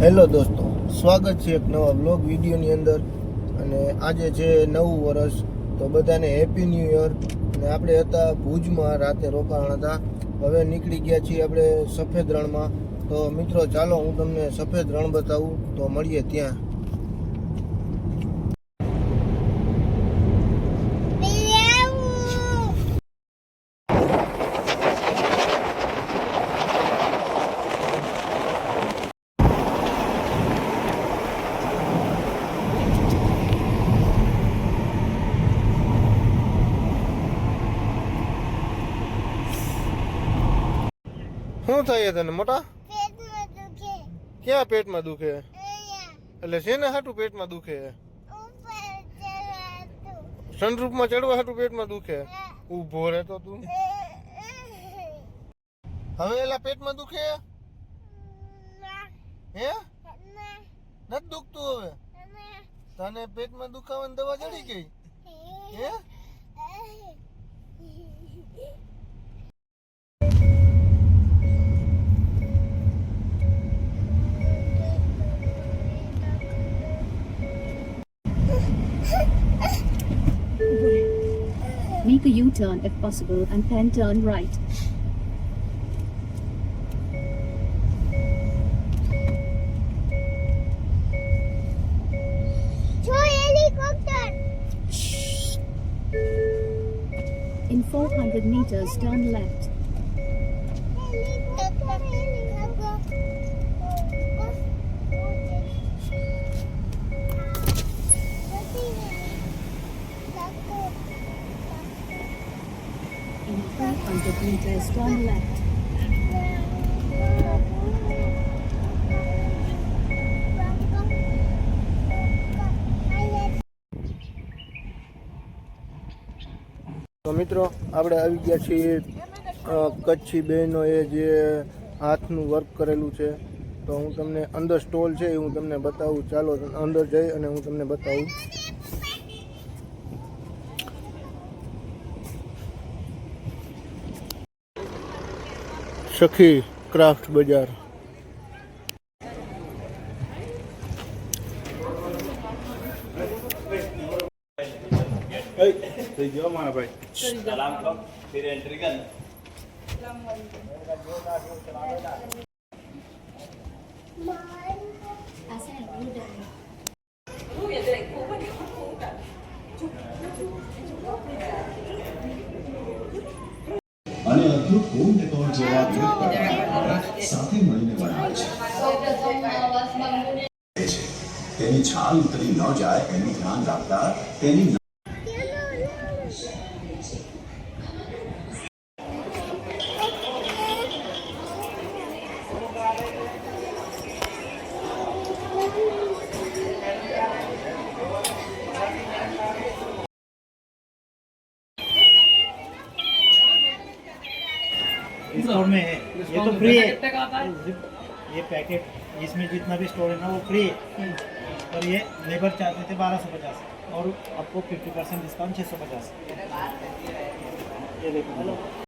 Hello દોસ્તો, સ્વાગત છે એક નવા બ્લોગ વિડીયોની અંદર. અને આજે છે નવું વર્ષ, તો બધાને હેપી ન્યૂ યર અને આપણે હતા ભુજમાં, રાતે રોકાણ હતા. હવે નીકળી ગયા છીએ આપણે સફેદ રણમાં. તો મિત્રો, ચાલો હું તમને સફેદ રણ બતાવું. તો મળીએ ત્યાં. શું થાય તને મોટા? ક્યાં પેટમાં દુખે? એટલે શેને હાટું પેટમાં દુખે? ચડાતું ચડવા હાટું પેટમાં દુખે? ઊભો રહેતો તું હવે એલા પેટમાં દુખે? હે? નથી દુખતું હવે? તને પેટમાં દુખાવાની દવા ચડી ગઈ? હે? Make a U-turn if possible and then turn right. In 400 meters, turn left. Helicopter. 300 meters, turn left. તો મિત્રો આપણે આવી ગયા છીએ કચ્છી બહેનોએ જે હાથનું વર્ક કરેલું છે તો હું તમને અંદર સ્ટોલ છે એ હું તમને બતાવું ચાલો અંદર જઈ અને હું તમને બતાવું સખી ક્રાફ્ટ બજાર થઈ ગયો મારા ભાઈ અને અદ્ભુત હોમ ડેકોર જેવા વિવિધ પ્રકારના સાથે મળીને બનાવે છે. તેની છાલ ઉતરી ન જાય એનું ધ્યાન રાખતા તેની स्टोर में है। ये तो फ्री है। ये पैकेट इसमें जितना भी स्टोर है ना वो फ्री है। और ये लेबर चाहते थे बारह सौ पचास। और आपको फिफ्टी परसेंट डिस्काउंट छः सौ पचास। ये देखो।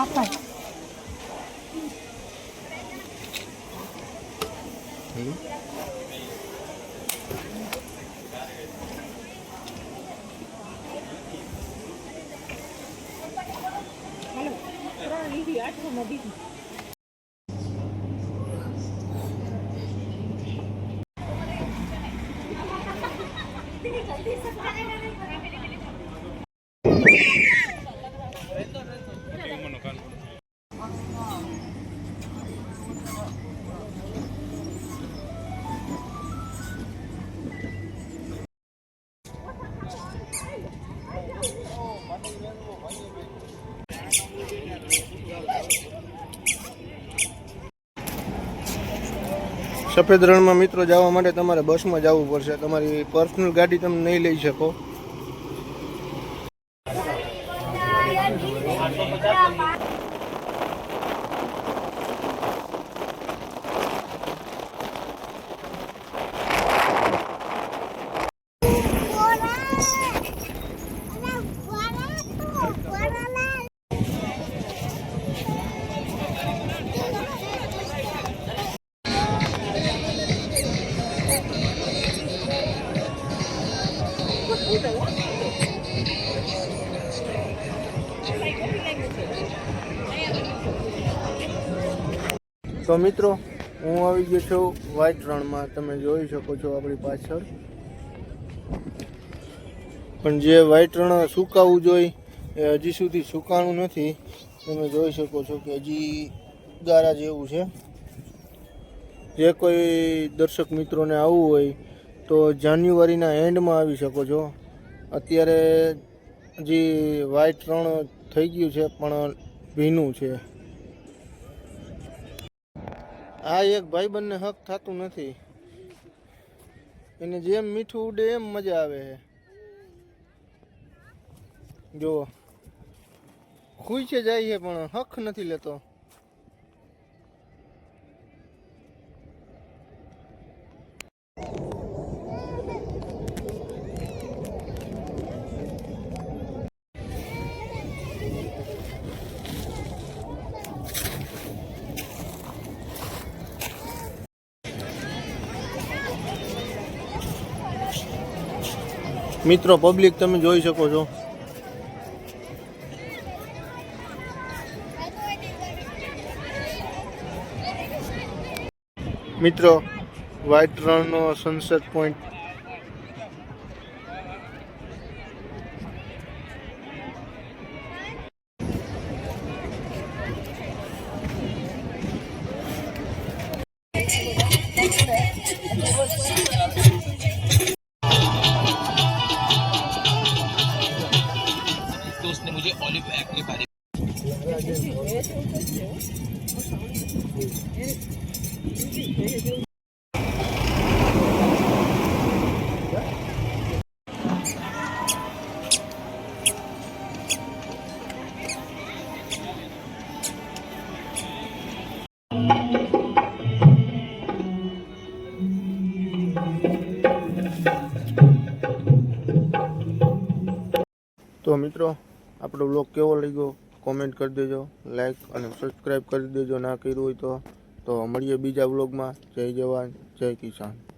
Rapaz. Hum? Halo, kurang ini di atas સફેદ રણમાં મિત્રો જવા માટે તમારે બસમાં જવું પડશે. તમારી પર્સનલ ગાડી તમે નહીં લઈ શકો. તો મિત્રો, હું આવી ગયો છું વાઇટ રણમાં. તમે જોઈ શકો છો આપણી પાછળ. પણ જે વાઇટ રણ સુકાવું જોઈએ એ હજી સુધી સુકાણું નથી. તમે જોઈ શકો છો કે હજી ગારા જેવું છે. જે કોઈ દર્શક મિત્રોને આવવું હોય, તો જાન્યુઆરીના એન્ડમાં આવી શકો છો. અત્યારે હજી વાઇટ રણ થઈ ગયું છે, પણ ભીનું છે. આ એક ભાઈ બંને હક થતું નથી. એને જેમ મીઠું ઉડે એમ મજા આવે છે. જો ખુશ છે જાય છે, પણ હક નથી લેતો. મિત્રો પબ્લિક તમે જોઈ શકો છો. મિત્રો વ્હાઈટ રણનો સનસેટ પોઈન્ટ તો મિત્રો, આપણો બ્લોગ કેવો લાગ્યો? કોમેન્ટ કરી દેજો લાઇક અને સબસ્ક્રાઈબ કરી દેજો, ના કર્યું હોય તો. તો મળીએ બીજા બ્લોગમાં જય જવાન, જય કિસાન.